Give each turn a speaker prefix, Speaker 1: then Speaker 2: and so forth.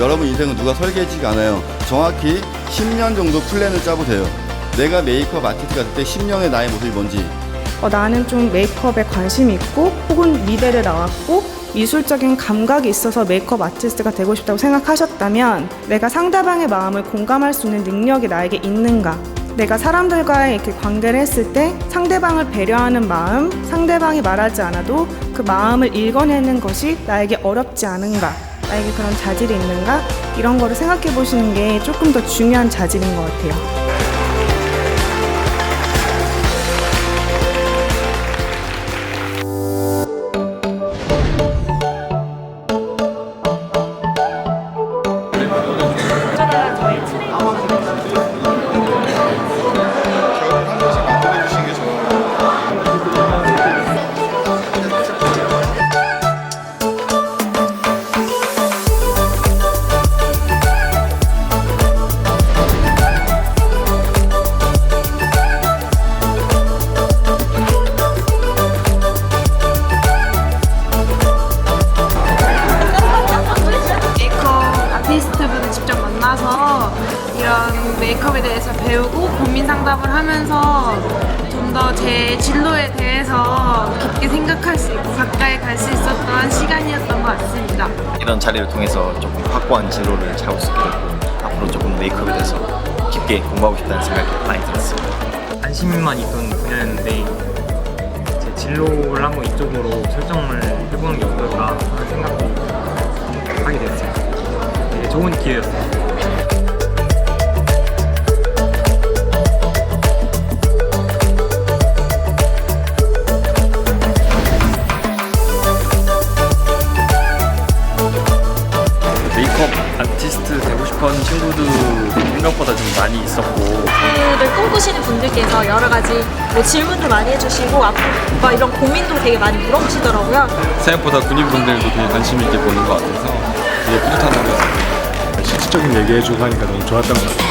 Speaker 1: 여러분 인생은 누가 설계해지가 않아요. 정확히 10년 정도 플랜을 짜보세요. 내가 메이크업 아티스트가 될때 10년의 나의 모습이 뭔지
Speaker 2: 어, 나는 좀 메이크업에 관심이 있고 혹은 미대를 나왔고 미술적인 감각이 있어서 메이크업 아티스트가 되고 싶다고 생각하셨다면 내가 상대방의 마음을 공감할 수 있는 능력이 나에게 있는가? 내가 사람들과의 이렇게 관계를 했을 때 상대방을 배려하는 마음, 상대방이 말하지 않아도 그 마음을 읽어내는 것이 나에게 어렵지 않은가? 나에게 그런 자질이 있는가? 이런 거를 생각해 보시는 게 조금 더 중요한 자질인 것 같아요.
Speaker 3: 배우고 고민 상담을 하면서 좀 더 제 진로에 대해서 깊게 생각할 수 있고 가까이 갈 수 있었던 시간이었던 것 같습니다.
Speaker 4: 이런 자리를 통해서 조금 확고한 진로를 잡을 수 있게 됐고 앞으로 조금 메이크업에 대해서 깊게 공부하고 싶다는 생각이 많이 들었습니다.
Speaker 5: 관심만 있던 분야였는데 제 진로를 한번 이쪽으로 설정을 해보는 게 어떨까 하는 생각도 하게 되었어요. 되게 좋은 기회였어요.
Speaker 6: 싶어하는 친구도 생각보다 좀 많이 있었고
Speaker 7: 를 꿈꾸시는 분들께서 여러 가지 뭐 질문도 많이 해주시고 앞으로 막 이런 고민도 되게 많이 물어보시더라고요.
Speaker 6: 생각보다 군인분들도 되게 관심 있게 보는 것 같아서 되게 뿌듯한 것 같아요.
Speaker 8: 실질적인 얘기해주고 하니까 너무 좋았던 것 같아요.